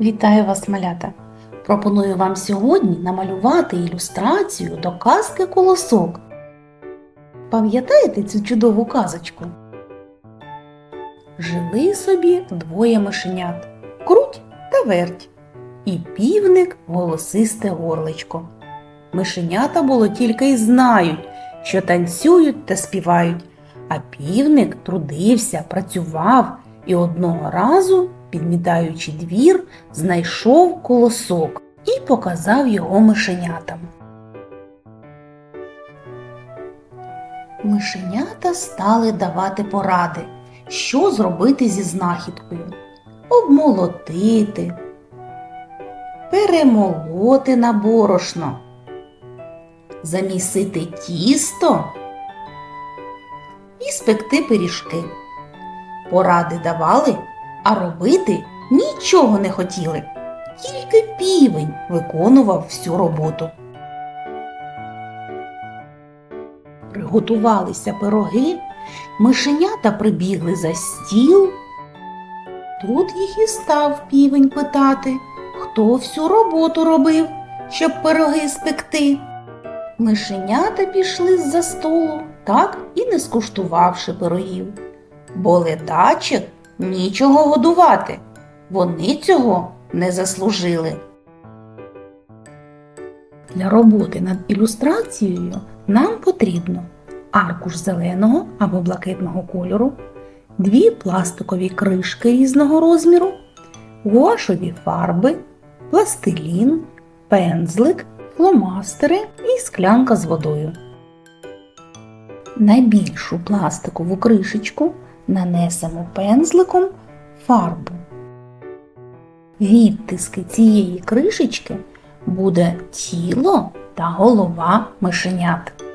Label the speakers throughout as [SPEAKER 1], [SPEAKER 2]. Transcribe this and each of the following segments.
[SPEAKER 1] Вітаю вас, малята! Пропоную вам сьогодні намалювати ілюстрацію до казки Колосок. Пам'ятаєте цю чудову казочку? Жили собі двоє мишенят круть та верть, і півник голосисте горличко. Мишенята було тільки й знають, що танцюють та співають, а півник трудився, працював і одного разу, підмітаючи двір, знайшов колосок і показав його мишенятам. Мишенята стали давати поради, що зробити зі знахідкою. Обмолотити, перемолоти на борошно, замісити тісто і спекти пиріжки. Поради давали, а робити нічого не хотіли. Тільки півень виконував всю роботу. Приготувалися пироги, мишенята прибігли за стіл. Тут їх і став півень питати, хто всю роботу робив, щоб пироги спекти. Мишенята пішли з-за столу, так і не скуштувавши пирогів. Бо ледачих нічого годувати. Вони цього не заслужили. Для роботи над ілюстрацією нам потрібно аркуш зеленого або блакитного кольору, дві пластикові кришки різного розміру, гуашові фарби, пластилін, пензлик, фломастери і склянка з водою. Найбільшу пластикову кришечку нанесемо пензликом фарбу. Відтиски цієї кришечки буде тіло та голова мишенят.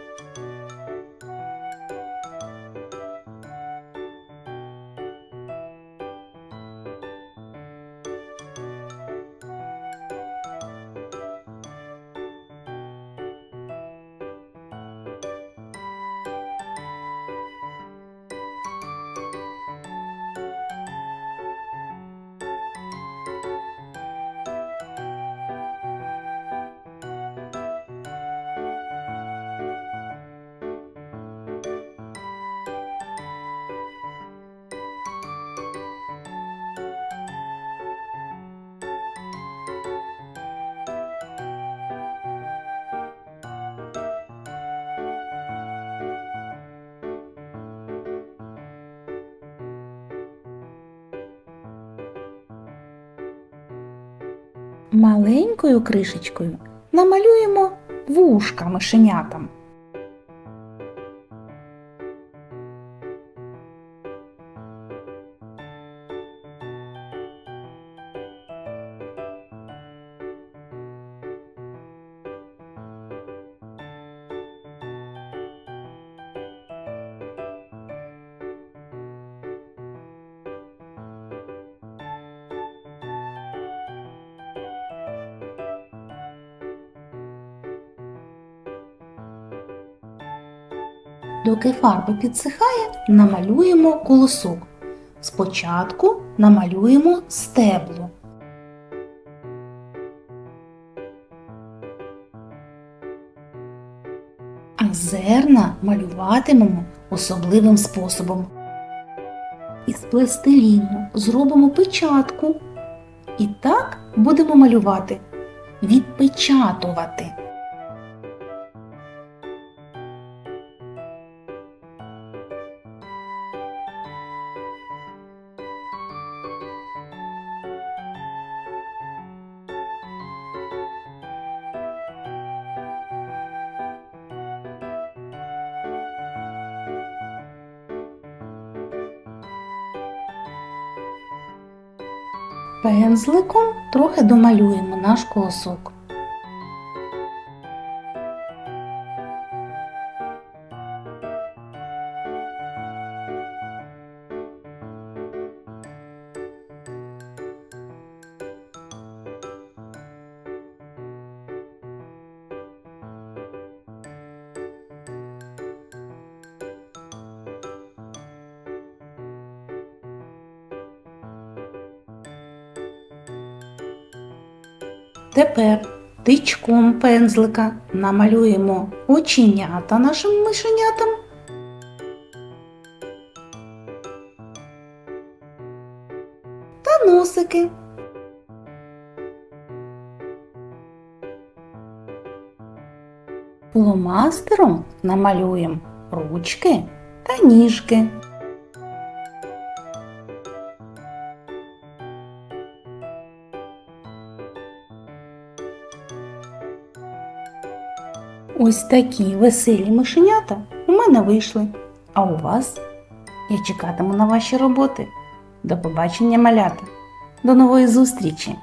[SPEAKER 1] Маленькою кришечкою намалюємо вушка мишенятам. Доки фарба підсихає, намалюємо колосок. Спочатку намалюємо стебло. А зерна малюватимемо особливим способом. Із пластиліну зробимо печатку. І так будемо малювати, відпечатувати. Пензликом трохи домалюємо наш колосок. Тепер тичком пензлика намалюємо оченята нашим мишенятам. Та носики. Фломастером намалюємо ручки та ніжки. Ось такі веселі мишенята у мене вийшли. А у вас? Я чекатиму на ваші роботи. До побачення, малята. До нової зустрічі!